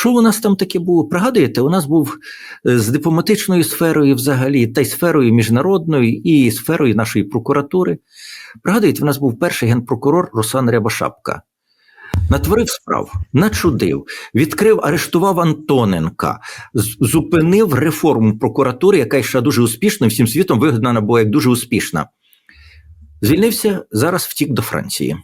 Що у нас там таке було? Пригадуєте, у нас був е, з дипломатичною сферою взагалі, та й сферою міжнародною, і сферою нашої прокуратури. Пригадуєте, у нас був перший генпрокурор Руслан Рябошапка. Натворив справ, начудив, відкрив, арештував Антоненка, зупинив реформу прокуратури, яка йшла дуже успішно, всім світом вигадана була як дуже успішна. Звільнився, зараз втік до Франції.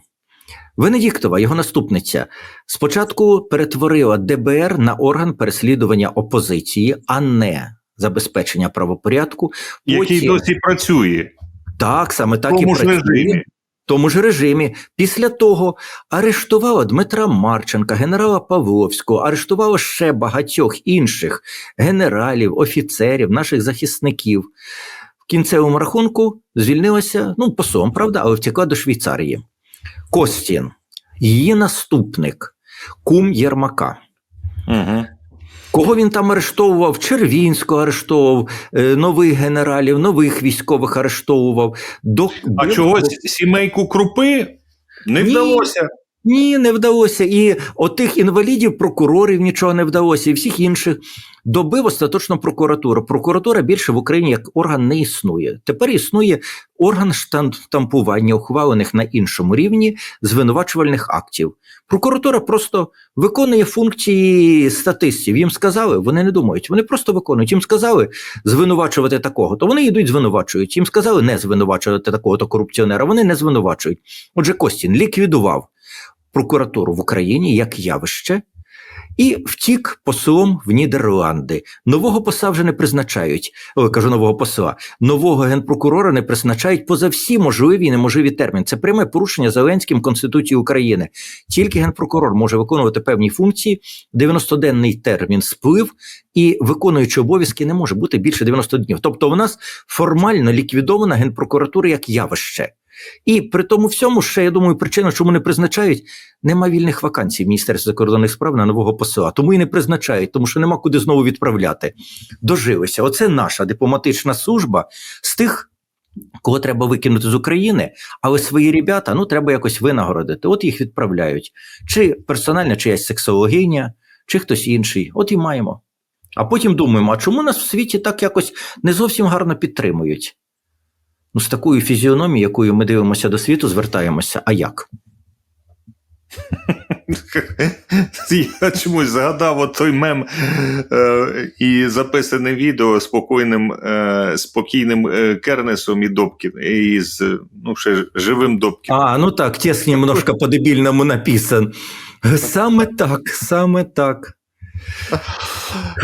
Венедіктова, його наступниця, спочатку перетворила ДБР на орган переслідування опозиції, а не забезпечення правопорядку. Який Потім- досі працює так, саме так і тому ж працює. режимі. В тому ж режимі. Після того арештувала Дмитра Марченка, генерала Павловського, арештувала ще багатьох інших генералів, офіцерів, наших захисників. В кінцевому рахунку звільнилася, ну, послом, правда, але втекла до Швейцарії. Костін, її наступник, кум Єрмака. Угу. Кого він там арештовував? Червінського арештовував, е, нових генералів, нових військових арештовував. До, А чогось сімейку крупи не Ні. вдалося. Ні, не вдалося. І отих інвалідів, прокурорів нічого не вдалося, і всіх інших добив остаточно прокуратуру. Прокуратура більше в Україні як орган не існує. Тепер існує орган штампування ухвалених на іншому рівні звинувачувальних актів. Прокуратура просто виконує функції статистів. Їм сказали, вони не думають. Вони просто виконують. Їм сказали звинувачувати такого, то вони йдуть звинувачують. Їм сказали не звинувачувати такого то корупціонера. Вони не звинувачують. Отже, Костін ліквідував прокуратуру в Україні як явище і втік послом в Нідерланди. Нового посла вже не призначають. Ой, кажу нового посла. Нового генпрокурора не призначають поза всі можливі і неможливі терміни. Це пряме порушення Зеленським Конституції України. Тільки генпрокурор може виконувати певні функції. 90-денний термін сплив, і виконуючи обов'язки не може бути більше 90 днів. Тобто, в нас формально ліквідована генпрокуратура як явище. І при тому всьому, ще я думаю, причина, чому не призначають, нема вільних вакансій в Міністерстві закордонних справ на нового посла. Тому і не призначають, тому що нема куди знову відправляти. Дожилися. Оце наша дипломатична служба з тих, кого треба викинути з України, але свої ребята ну треба якось винагородити. От їх відправляють. Чи персональна чиясь сексологиня, чи хтось інший. От і маємо. А потім думаємо, а чому нас в світі так якось не зовсім гарно підтримують? Ну, з такою фізіономією, якою ми дивимося до світу, звертаємося. А як? Я чомусь згадав от той мем е, і записане відео спокійним, е, спокійним е, Кернесом і Добкін, і з ну, ще живим Добкіном. А, ну так, текст немножко по-дебільному написан. Саме так, саме так.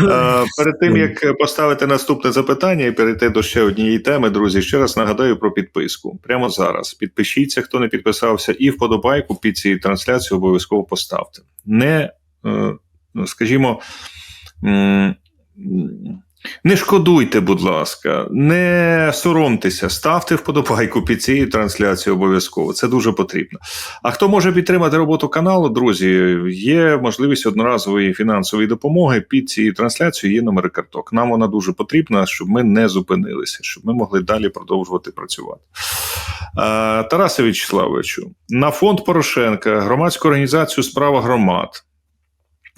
Е, Перед тим як поставити наступне запитання і перейти до ще однієї теми, друзі, ще раз нагадаю про підписку. Прямо зараз підпишіться, хто не підписався, і вподобайку під цією трансляцією обов'язково поставте. Не, е, ну, скажімо, не шкодуйте, будь ласка, не соромтеся, ставте вподобайку під цією трансляцією обов'язково. Це дуже потрібно. А хто може підтримати роботу каналу, друзі, є можливість одноразової фінансової допомоги під цією трансляцією. Є номери карток. Нам вона дуже потрібна, щоб ми не зупинилися, щоб ми могли далі продовжувати працювати. Тарасе Вячеславовичу, на фонд Порошенка, громадську організацію Справа громад.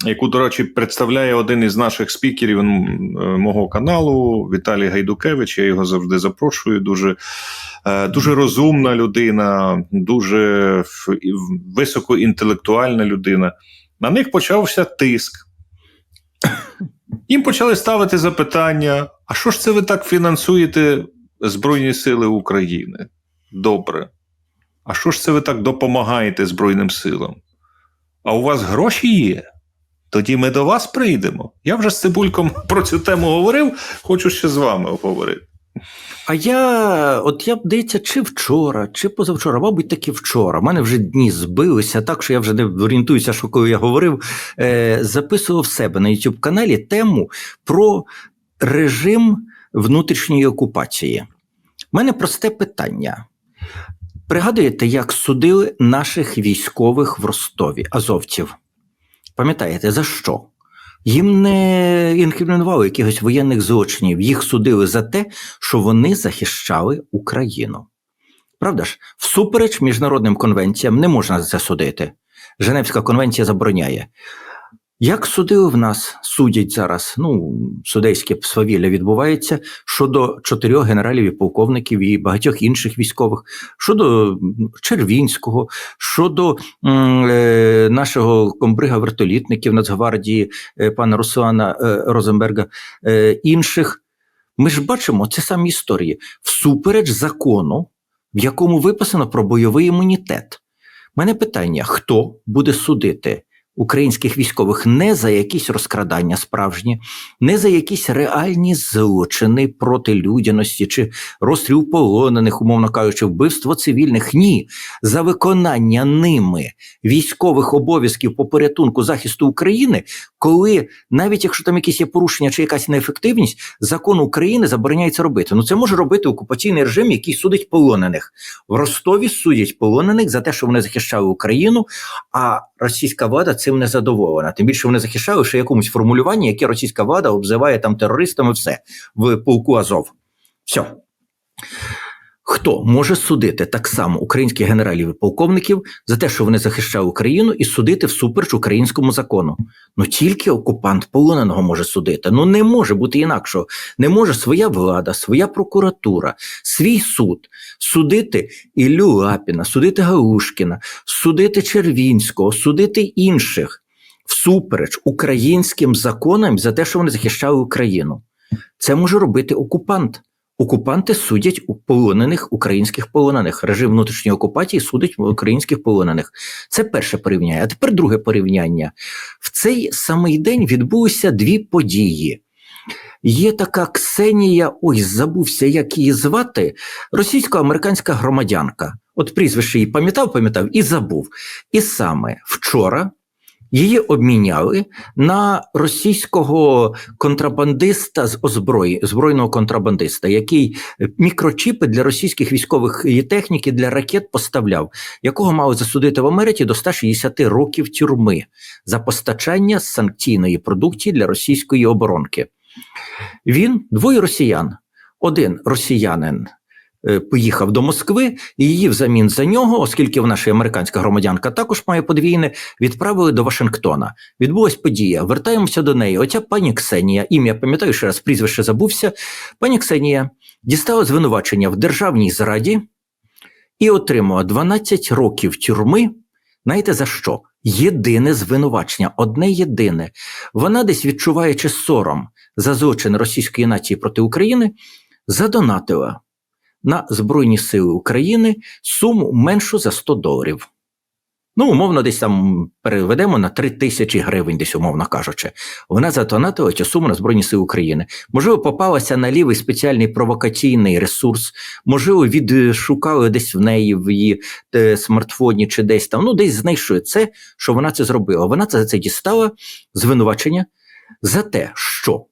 Яку, до речі, представляє один із наших спікерів е, мого каналу Віталій Гайдукевич. Я його завжди запрошую. Дуже Е, Дуже розумна людина, дуже високоінтелектуальна людина. На них почався тиск. Їм почали ставити запитання: а що ж це ви так фінансуєте Збройні Сили України? Добре. А що ж це ви так допомагаєте Збройним силам? А у вас гроші є? Тоді ми до вас прийдемо. Я вже з Цибульком про цю тему говорив, хочу ще з вами обговорити. А я, от я б дивіться, чи вчора, чи позавчора, мабуть, таки вчора. У мене вже дні збилися, так що я вже не орієнтуюся, що коли я говорив, е, записував себе на youtube каналі тему про режим внутрішньої окупації. У мене просте питання. Пригадуєте, як судили наших військових в Ростові, азовців? Пам'ятаєте, за що? Їм не інкримінували якихось воєнних злочинів, їх судили за те, що вони захищали Україну. Правда ж, всупереч міжнародним конвенціям не можна це судити. Женевська конвенція забороняє. Як судили в нас, судять зараз, ну, судейське свавілля відбувається щодо чотирьох генералів і полковників і багатьох інших військових, щодо Червінського, щодо е, нашого комбрига вертолітників Нацгвардії е, пана Руслана е, Розенберга, е, інших. Ми ж бачимо це самі історії всупереч закону, в якому виписано про бойовий імунітет. У мене питання: хто буде судити українських військових не за якісь розкрадання справжні, не за якісь реальні злочини проти людяності чи розстріл полонених, умовно кажучи, вбивство цивільних? Ні, за виконання ними військових обов'язків по порятунку захисту України, коли навіть якщо там якісь є порушення чи якась неефективність, закон України забороняє це робити. Ну це може робити окупаційний режим, який судить полонених. В Ростові судять полонених за те, що вони захищали Україну, а російська влада цим не задоволена. Тим більше вони захищали ще якомусь формулюванні, яке російська влада обзиває там терористами, все в полку Азов. Все. Хто може судити так само українських генералів і полковників за те, що вони захищали Україну, і судити всупереч українському закону? Ну тільки окупант полоненого може судити. Ну не може бути інакшого. Не може своя влада, своя прокуратура, свій суд судити Іллю Лапіна, судити Галушкіна, судити Червінського, судити інших всупереч українським законам за те, що вони захищали Україну. Це може робити окупант. Окупанти судять у полонених українських полонених. Режим внутрішньої окупації судить українських полонених. Це перше порівняння. А тепер друге порівняння. В цей самий день відбулися дві події. Є така Ксенія, ой, забувся, як її звати, російсько-американська громадянка. От прізвище її пам'ятав, пам'ятав і забув. І саме вчора її обміняли на російського контрабандиста з озброї, збройного контрабандиста, який мікрочіпи для російських військових і техніки для ракет поставляв, якого мали засудити в Америці до 160 років тюрми за постачання санкційної продукції для російської оборонки. Він двоє росіян. Один росіянин е, поїхав до Москви, і її взамін за нього, оскільки вона ще американська громадянка, також має подвійне, відправили до Вашингтона. Відбулась подія. Вертаємося до неї. Оця пані Ксенія, ім'я пам'ятаю, ще раз прізвище забувся. Пані Ксенія дістала звинувачення в державній зраді і отримала 12 років тюрми. Знаєте за що? Єдине звинувачення, одне єдине. Вона десь відчуваючи сором за злочин російської нації проти України, задонатила на Збройні Сили України суму меншу за 100 доларів. Ну, умовно, десь там переведемо на 3 тисячі гривень, десь умовно кажучи. Вона задонатила цю суму на Збройні Сили України. Можливо, попалася на лівий спеціальний провокаційний ресурс, можливо, відшукали десь в неї в її е, смартфоні чи десь там. Ну, десь знайшли це, що вона це зробила. Вона це за це дістала звинувачення за те, що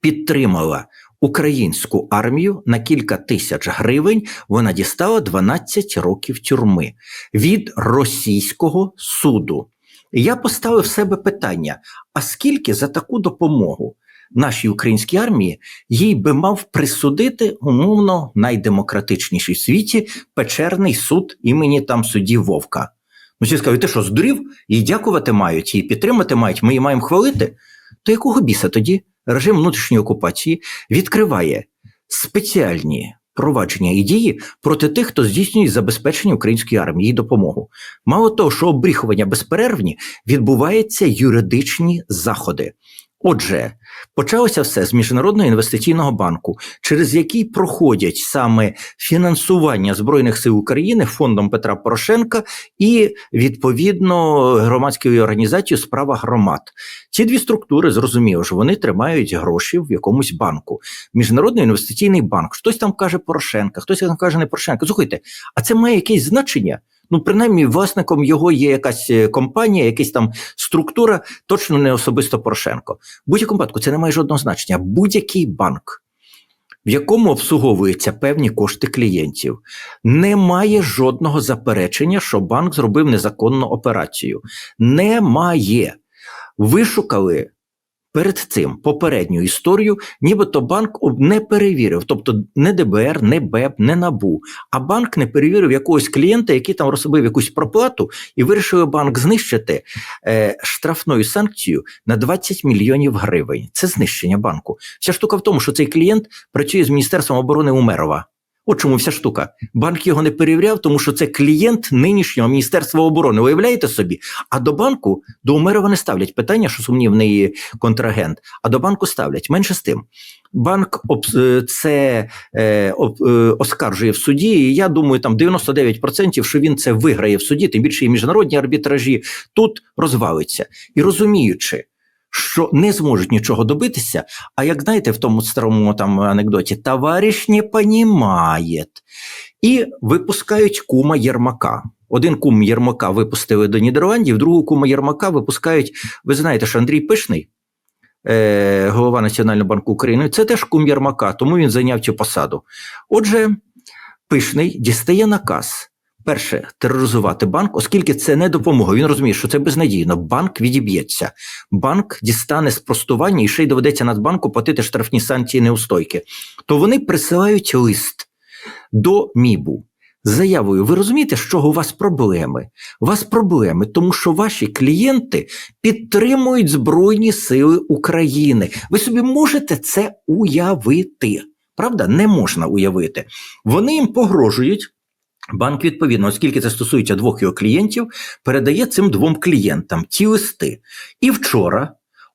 підтримала українську армію на кілька тисяч гривень. Вона дістала 12 років тюрми від російського суду. І я поставив себе питання: а скільки за таку допомогу нашій українській армії їй би мав присудити умовно найдемократичніший в світі печерний суд імені там судді Вовка? Ну, всі скажуть, ти що, здурів? Їй дякувати мають, її підтримати мають, ми її маємо хвалити. То якого біса тоді режим внутрішньої окупації відкриває спеціальні провадження і дії проти тих, хто здійснює забезпечення української армії і допомогу. Мало того, що обріхування безперервні, відбуваються юридичні заходи. Отже, почалося все з міжнародного інвестиційного банку, через який проходять саме фінансування збройних сил України фондом Петра Порошенка і відповідно громадською організацією справа громад. Ці дві структури зрозуміло, що вони тримають гроші в якомусь банку. Міжнародний інвестиційний банк. Хтось там каже Порошенка, хтось там каже не Порошенка. Слухайте, а це має якесь значення? Ну, принаймні, власником його є якась е, компанія, якась там структура, точно не особисто Порошенко. В будь-якому випадку це не має жодного значення. Будь-який банк, в якому обслуговуються певні кошти клієнтів, не має жодного заперечення, що банк зробив незаконну операцію. Немає. Вишукали перед цим попередню історію, нібито банк не перевірив, тобто не ДБР, не БЕП, не НАБУ, а банк не перевірив якогось клієнта, який там розробив якусь проплату, і вирішив банк знищити е, штрафною санкцією на 20 мільйонів гривень. Це знищення банку. Вся штука в тому, що цей клієнт працює з Міністерством оборони Умерова. От чому вся штука. Банк його не перевіряв, тому що це клієнт нинішнього Міністерства оборони. Уявляєте собі? А до банку до Умерова не ставлять питання, що сумнівний контрагент, а до банку ставлять менше з тим. Банк е, це е, е, оскаржує в суді. І я думаю, там 99%, що він це виграє в суді, тим більше і міжнародні арбітражі тут розвалиться. І розуміючи, що не зможуть нічого добитися, а як знаєте, в тому старому там анекдоті, товариш не понімає. І випускають кума Єрмака. Один кум Єрмака випустили до Нідерландів, другого кума Єрмака випускають. Ви знаєте, що Андрій Пишний, е, голова Національного банку України, це теж кум Єрмака, тому він зайняв цю посаду. Отже, Пишний дістає наказ. Перше, тероризувати банк, оскільки це не допомога. Він розуміє, що це безнадійно. Банк відіб'ється. Банк дістане спростування і ще й доведеться Нацбанку платити штрафні санкції неустойки. То вони присилають лист до МІБу заявою: ви розумієте, чого у вас проблеми? У вас проблеми, тому що ваші клієнти підтримують Збройні Сили України. Ви собі можете це уявити. Правда, не можна уявити. Вони їм погрожують. Банк, відповідно, оскільки це стосується двох його клієнтів, передає цим двом клієнтам ті листи. І вчора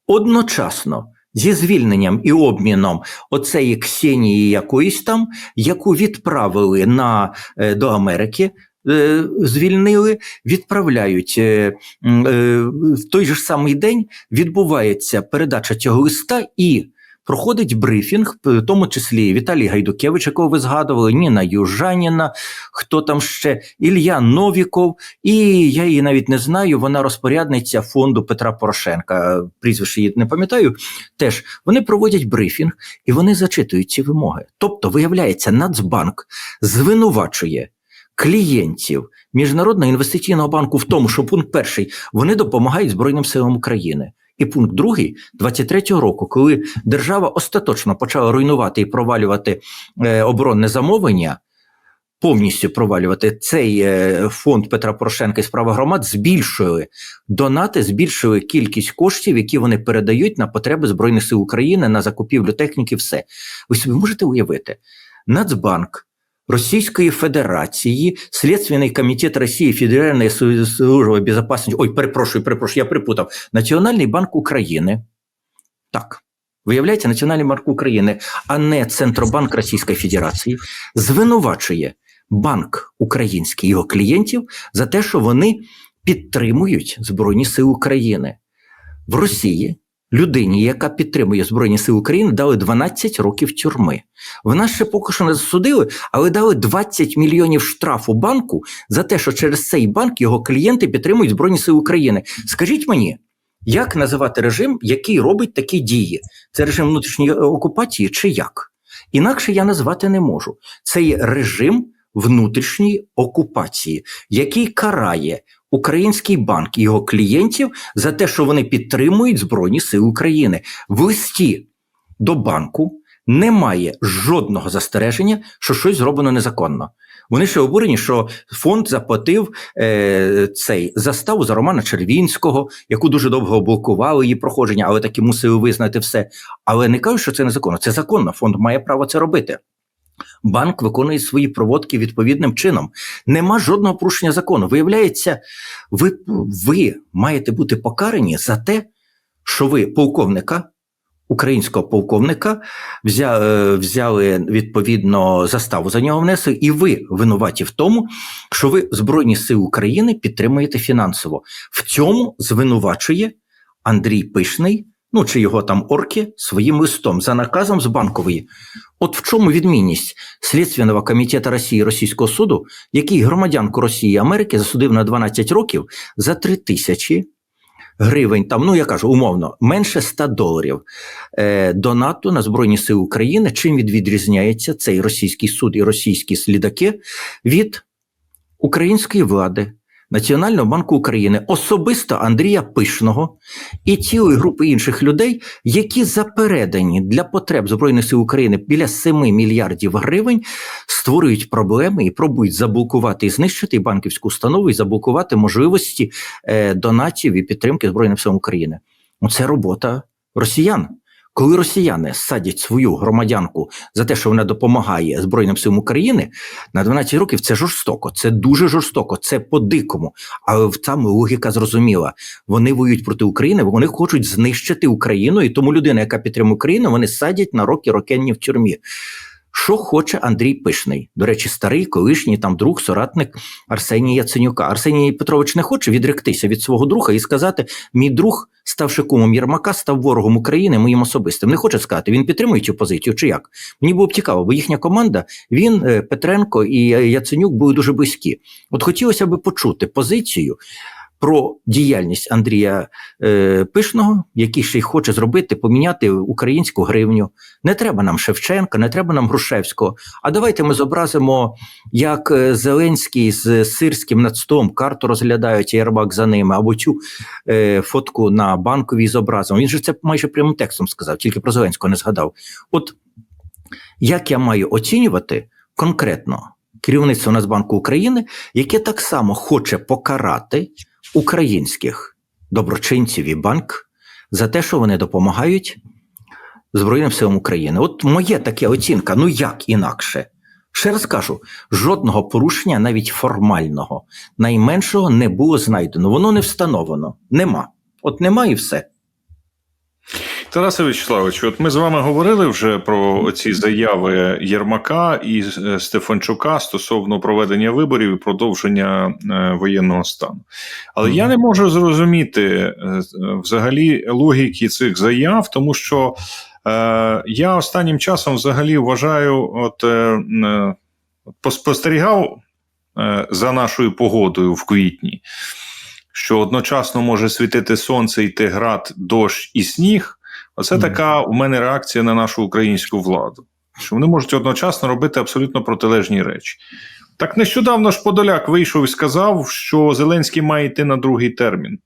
одночасно зі звільненням і обміном оцеї Ксенії якоїсь там, яку відправили на, е, до Америки. е, Звільнили, відправляють е, в той же самий день відбувається передача цього листа і проходить брифінг, в тому числі Віталій Гайдукевич, якого ви згадували, Ніна Южаніна, хто там ще, Ілля Новіков, і я її навіть не знаю. Вона розпорядниця фонду Петра Порошенка. Прізвище її не пам'ятаю. Теж вони проводять брифінг і вони зачитують ці вимоги. Тобто, виявляється, Нацбанк звинувачує. Клієнтів Міжнародного інвестиційного банку в тому, що пункт перший вони допомагають Збройним силам України. І пункт другий 23-го року, коли держава остаточно почала руйнувати і провалювати е, оборонне замовлення, повністю провалювати цей е, фонд Петра Порошенка і справа громад, збільшили донати, збільшили кількість коштів, які вони передають на потреби Збройних сил України на закупівлю техніки. Все ви собі можете уявити, Нацбанк. Російської Федерації, Слідственний комітет Росії, Федеральної служби безпечності, ой, перепрошую, перепрошую, я припутав, Національний банк України. Так, виявляється, Національний банк України, а не Центробанк Російської Федерації, звинувачує банк український його клієнтів за те, що вони підтримують Збройні Сили України в Росії. Людині, яка підтримує Збройні Сили України, дали 12 років тюрми. Вона ще поки що не засудили, але дали 20 мільйонів штрафу банку за те, що через цей банк його клієнти підтримують Збройні Сили України. Скажіть мені, як називати режим, який робить такі дії? Це режим внутрішньої окупації чи як? Інакше я назвати не можу. Це є режим внутрішньої окупації, який карає український банк і його клієнтів за те, що вони підтримують Збройні Сили України. В листі до банку немає жодного застереження, що щось зроблено незаконно. Вони ще обурені, що фонд заплатив е, цей заставу за Романа Червінського, яку дуже довго блокували її проходження, але таки мусили визнати все. Але не кажуть, що це незаконно. Це законно. Фонд має право це робити. Банк виконує свої проводки відповідним чином. Нема жодного порушення закону. Виявляється, ви, ви маєте бути покарані за те, що ви полковника, українського полковника, взя, е, взяли відповідно заставу за нього внесли, і ви винуваті в тому, що ви Збройні Сили України підтримуєте фінансово. В цьому звинувачує Андрій Пишний. Ну, чи його там орки своїм листом за наказом з банкової. От в чому відмінність Слідственного комітету Росії Російського суду, який громадянку Росії і Америки засудив на 12 років за 3 тисячі гривень, там, ну я кажу, умовно, менше 100 доларів е, донату на Збройні Сили України. Чим від відрізняється цей російський суд і російські слідаки від української влади, Національного банку України, особисто Андрія Пишного і цілої групи інших людей, які запередані для потреб Збройних сил України біля 7 мільярдів гривень, створюють проблеми і пробують заблокувати і знищити банківську установу і заблокувати можливості е, донатів і підтримки Збройним силам України. Ну, це робота росіян. Коли росіяни садять свою громадянку за те, що вона допомагає Збройним силам України на 12 років, це жорстоко, це дуже жорстоко, це по-дикому. Але там логіка зрозуміла. Вони воюють проти України, вони хочуть знищити Україну, і тому людина, яка підтримує Україну, вони садять на роки рокенні в тюрмі. Що хоче Андрій Пишний? До речі, старий, колишній там друг, соратник Арсенія Яценюка. Арсеній Петрович не хоче відректися від свого друга і сказати: мій друг, ставши кумом Єрмака, став ворогом України моїм особистим. Не хоче сказати, він підтримує цю позицію чи як? Мені було б цікаво, бо їхня команда, він, е, Петренко і Яценюк були дуже близькі. От хотілося б почути позицію. Про діяльність Андрія е, Пишного, який ще й хоче зробити, поміняти українську гривню. Не треба нам Шевченка, не треба нам Грушевського. А давайте ми зобразимо, як е, Зеленський з сирським над столом карту розглядають і Єрмак за ними, або цю е, фотку на банковій зобразимо. Він же це майже прямим текстом сказав, тільки про Зеленського не згадав. От як я маю оцінювати конкретно керівництво Нацбанку України, яке так само хоче покарати українських доброчинців і банк за те, що вони допомагають Збройним силам України. От моє таке оцінка, ну як інакше. Ще раз кажу, жодного порушення, навіть формального, найменшого не було знайдено. Воно не встановлено. Нема. От нема і все. Тарасе Вячеславович, от ми з вами говорили вже про ці заяви Єрмака і е, Стефанчука стосовно проведення виборів і продовження е, воєнного стану. Але я не можу зрозуміти е, взагалі логіки цих заяв, тому що е, я останнім часом взагалі вважаю, от е, поспостерігав е, за нашою погодою в квітні, що одночасно може світити сонце, йти град, дощ і сніг. Оце така у мене реакція на нашу українську владу. Що вони можуть одночасно робити абсолютно протилежні речі. Так нещодавно ж Подоляк вийшов і сказав, що Зеленський має йти на другий термін.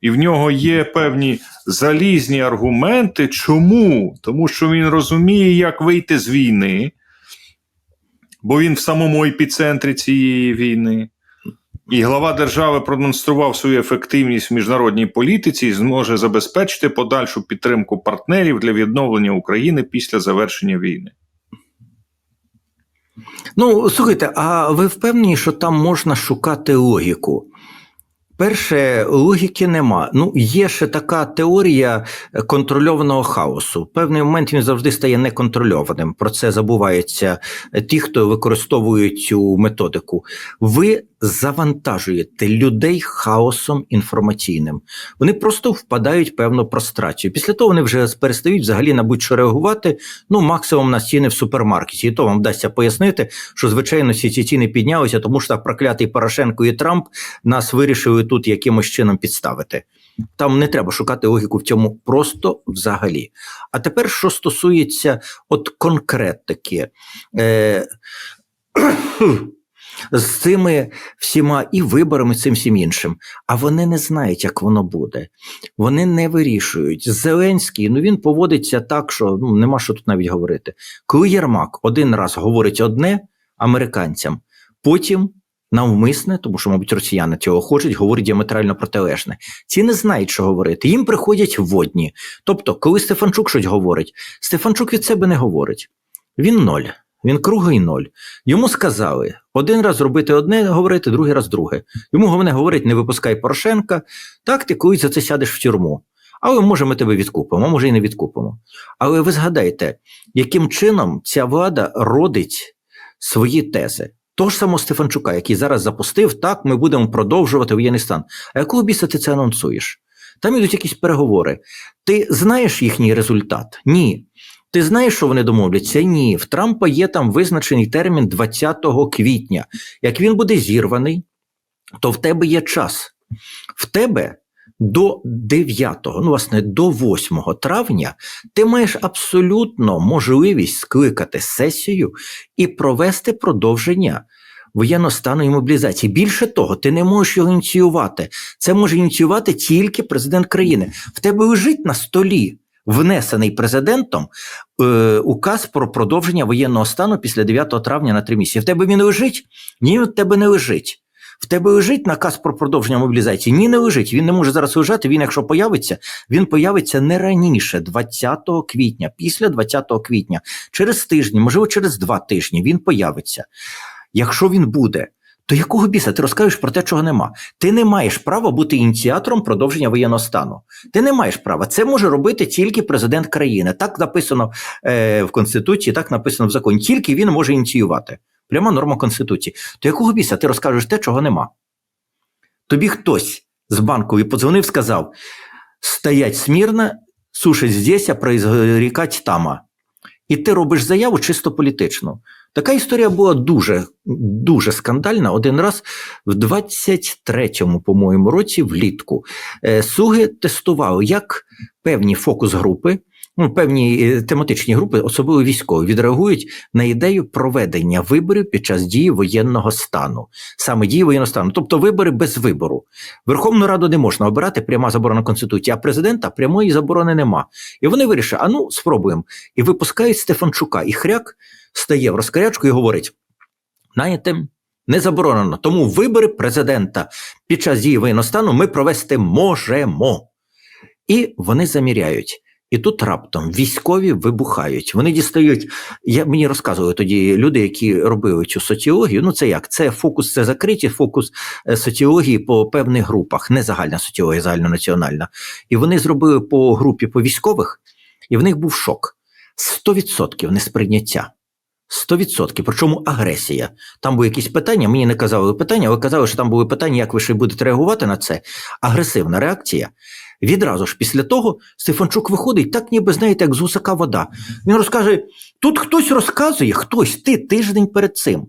І в нього є певні залізні аргументи. Чому? Тому що він розуміє, як вийти з війни, бо він в самому епіцентрі цієї війни. І глава держави продемонстрував свою ефективність в міжнародній політиці і зможе забезпечити подальшу підтримку партнерів для відновлення України після завершення війни. Ну, слухайте, а ви впевнені, що там можна шукати логіку? Перше, логіки нема. Ну, є ще така теорія контрольованого хаосу. В певний момент він завжди стає неконтрольованим. Про це забуваються е, ті, хто використовують цю методику. Ви завантажуєте людей хаосом інформаційним. Вони просто впадають в певну прострацію. Після того вони вже перестають взагалі на будь-що реагувати. Ну, максимум на ціни в супермаркеті. І то вам вдасться пояснити, що звичайно всі ці ціни піднялися, тому що проклятий Порошенко і Трамп нас вирішили тут якимось чином підставити. Там не треба шукати логіку в цьому просто взагалі. А тепер, що стосується от конкретики. Е- з цими всіма і виборами, цим всім іншим. А вони не знають, як воно буде. Вони не вирішують. Зеленський, ну він поводиться так, що ну нема що тут навіть говорити. Коли Єрмак один раз говорить одне американцям, потім. Навмисне, тому що, мабуть, росіяни цього хочуть, говорить діаметрально протилежне. Ці не знають, що говорити. Їм приходять водні. Тобто, коли Стефанчук щось говорить, Стефанчук від себе не говорить. Він ноль. Він круглий ноль. Йому сказали один раз зробити одне, говорити, другий раз друге. Йому головне говорить, не випускай Порошенка. Так, ти колись за це сядеш в тюрму. Але може ми тебе відкупимо, може і не відкупимо. Але ви згадайте, яким чином ця влада родить свої тези. Того ж самого Стефанчука, який зараз запустив, так, ми будемо продовжувати воєнний стан. А якого біса ти це анонсуєш? Там ідуть якісь переговори. Ти знаєш їхній результат? Ні. Ти знаєш, що вони домовляться? Ні. В Трампа є там визначений термін 20 квітня. Як він буде зірваний, то в тебе є час. В тебе до 9, ну, власне, до 8 травня ти маєш абсолютно можливість скликати сесію і провести продовження воєнного стану і мобілізації. Більше того, ти не можеш його ініціювати. Це може ініціювати тільки президент країни. В тебе лежить на столі. Внесений президентом е, указ про продовження воєнного стану після 9 травня на три місяці. В тебе він лежить? Ні, в тебе не лежить. В тебе лежить наказ про продовження мобілізації? Ні, не лежить. Він не може зараз лежати. Він, якщо появиться, він появиться не раніше, 20 квітня, після 20 квітня, через тиждень, можливо, через два тижні він появиться. Якщо він буде, то якого біса ти розкажеш про те, чого нема? Ти не маєш права бути ініціатором продовження воєнного стану. Ти не маєш права. Це може робити тільки президент країни. Так написано е, в Конституції, так написано в законі. Тільки він може ініціювати. Пряма норма Конституції. То якого біса ти розкажеш те, чого нема? Тобі хтось з банку подзвонив, сказав: стоять смірно, сушить здесь, а произрікать тама. І ти робиш заяву чисто політичну. Така історія була дуже дуже скандальна. Один раз в 23-му, по-моєму, році, влітку, е, Суги тестували, як певні фокус-групи, ну, певні е, тематичні групи, особливо військові, відреагують на ідею проведення виборів під час дії воєнного стану, саме дії воєнного стану, тобто вибори без вибору. Верховну Раду не можна обирати пряма заборона Конституції, а президента прямої заборони нема. І вони вирішили, а ну спробуємо. І випускають Стефанчука. І хряк стає в розкарячку і говорить: знаєте, не заборонено. Тому вибори президента під час дії воєнного стану ми провести можемо. І вони заміряють. І тут раптом військові вибухають. Вони дістають. Я мені розказували тоді люди, які робили цю соціологію. Ну це як? Це фокус, це закриті фокус е, соціології по певних групах, не загальна соціологія, загальнонаціональна. І вони зробили по групі по військових, і в них був шок: 100% несприйняття. 100%. Причому агресія. Там були якісь питання, мені не казали питання, але казали, що там були питання, як ви ще будете реагувати на це. Агресивна реакція. Відразу ж після того Стефанчук виходить, так ніби знаєте, як з гусака вода. Він розкаже: тут хтось розказує, хтось ти тиждень перед цим.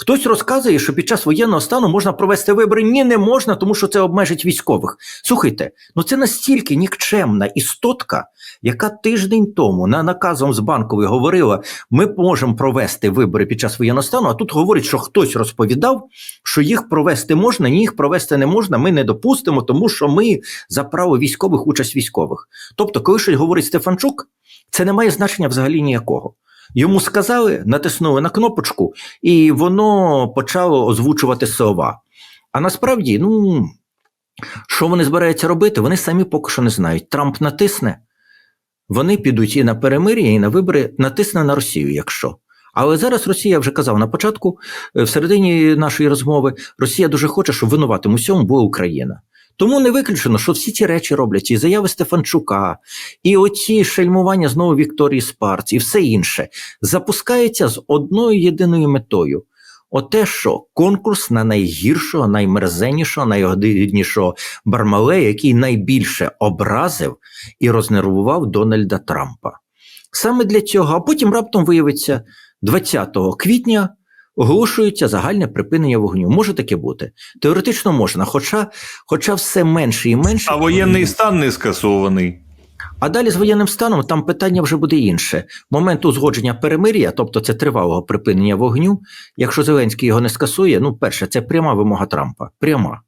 Хтось розказує, що під час воєнного стану можна провести вибори. Ні, не можна, тому що це обмежить військових. Слухайте, ну це настільки нікчемна істотка, яка тиждень тому на наказом з банкової говорила, ми можемо провести вибори під час воєнного стану, а тут говорить, що хтось розповідав, що їх провести можна, ні, їх провести не можна, ми не допустимо, тому що ми за право військових участь військових. Тобто, коли щось говорить Стефанчук, це не має значення взагалі ніякого. Йому сказали, натиснули на кнопочку, і воно почало озвучувати слова. А насправді, ну що вони збираються робити, вони самі поки що не знають. Трамп натисне, вони підуть і на перемир'я, і на вибори, натисне на Росію, якщо. Але зараз Росія вже казав на початку, е, в середині нашої розмови, Росія дуже хоче, щоб винуватим усьому була Україна. Тому не виключено, що всі ці речі роблять, і заяви Стефанчука, і оці шельмування знову Вікторії Спарц, і все інше запускається з одною єдиною метою. Оте, що конкурс на найгіршого, наймерзеннішого, найгодиннішого Бармалея, який найбільше образив і рознервував Дональда Трампа. Саме для цього, а потім раптом виявиться 20 квітня оголошується загальне припинення вогню. Може таке бути? Теоретично можна, хоча, хоча все менше і менше. А воєнний стан не скасований. А далі з воєнним станом там питання вже буде інше. Момент узгодження перемир'я, тобто це тривалого припинення вогню. Якщо Зеленський його не скасує, ну, перше, це пряма вимога Трампа. Пряма.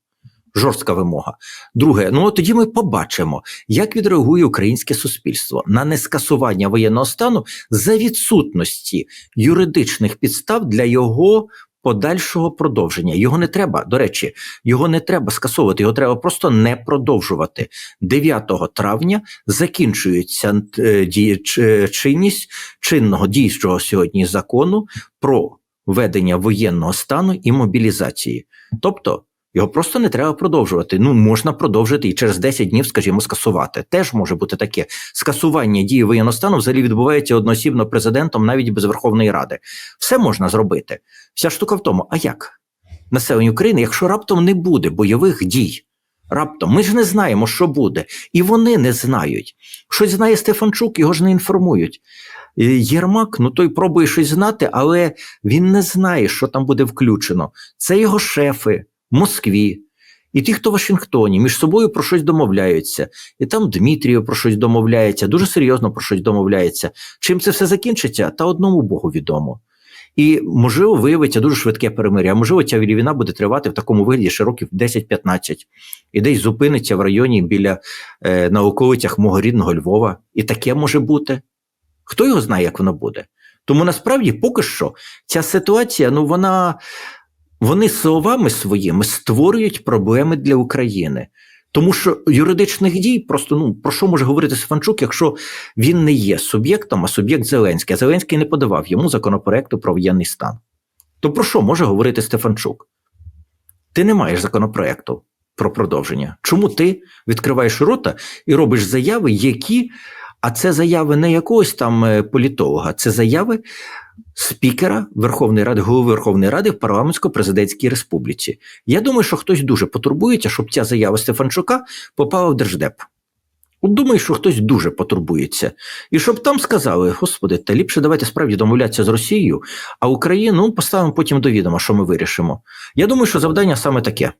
Жорстка вимога. Друге, ну тоді ми побачимо, як відреагує українське суспільство на нескасування воєнного стану за відсутності юридичних підстав для його подальшого продовження. Його не треба, до речі, його не треба скасовувати, його треба просто не продовжувати. 9 травня закінчується е, чи- чинність чинного діючого сьогодні закону про введення воєнного стану і мобілізації. Тобто його просто не треба продовжувати. Ну, можна продовжити і через 10 днів, скажімо, скасувати. Теж може бути таке. Скасування дії воєнного стану взагалі відбувається одноосібно президентом, навіть без Верховної Ради. Все можна зробити. Вся штука в тому, а як? Населення України, якщо раптом не буде бойових дій, раптом ми ж не знаємо, що буде, і вони не знають. Щось знає Стефанчук, його ж не інформують. Е, Єрмак, ну той пробує щось знати, але він не знає, що там буде включено. Це його шефи Москві. І ті, хто в Вашингтоні, між собою про щось домовляються, і там Дмитрієв про щось домовляється, дуже серйозно про щось домовляється. Чим це все закінчиться, та одному Богу відомо. І можливо виявиться дуже швидке перемир'я. Можливо, ця війна буде тривати в такому вигляді ще років 10-15. І десь зупиниться в районі біля е, на околицях мого рідного Львова. І таке може бути. Хто його знає, як воно буде? Тому насправді поки що ця ситуація, ну вона вони словами своїми створюють проблеми для України. Тому що юридичних дій просто ну про що може говорити Стефанчук, якщо він не є суб'єктом, а суб'єкт Зеленський. Зеленський не подавав йому законопроекту про воєнний стан. То про що може говорити Стефанчук? Ти не маєш законопроекту про продовження. Чому ти відкриваєш рота і робиш заяви, які, а це заяви не якогось там е, політолога, це заяви спікера Верховної Ради, голови Верховної Ради в парламентсько-президентській республіці. Я думаю, що хтось дуже потурбується, щоб ця заява Стефанчука попала в Держдеп. От думаю, що хтось дуже потурбується. І щоб там сказали: Господи, та ліпше давайте справді домовлятися з Росією, а Україну ну, поставимо потім до відома, що ми вирішимо. Я думаю, що завдання саме таке.